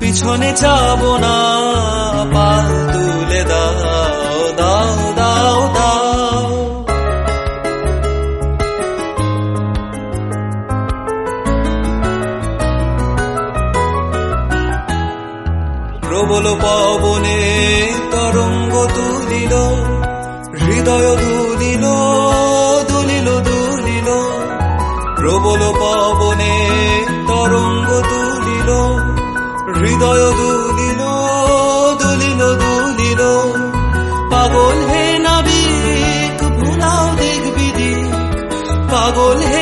পিছনে যাব না পাল তুলে দাও দাও দাও দাও। প্রবল পবনে তরঙ্গ তুলিল, হৃদয় দুলিল দুলিল দুলিল। প্রবল পবনে তুলিল পাগল হে পাগল হে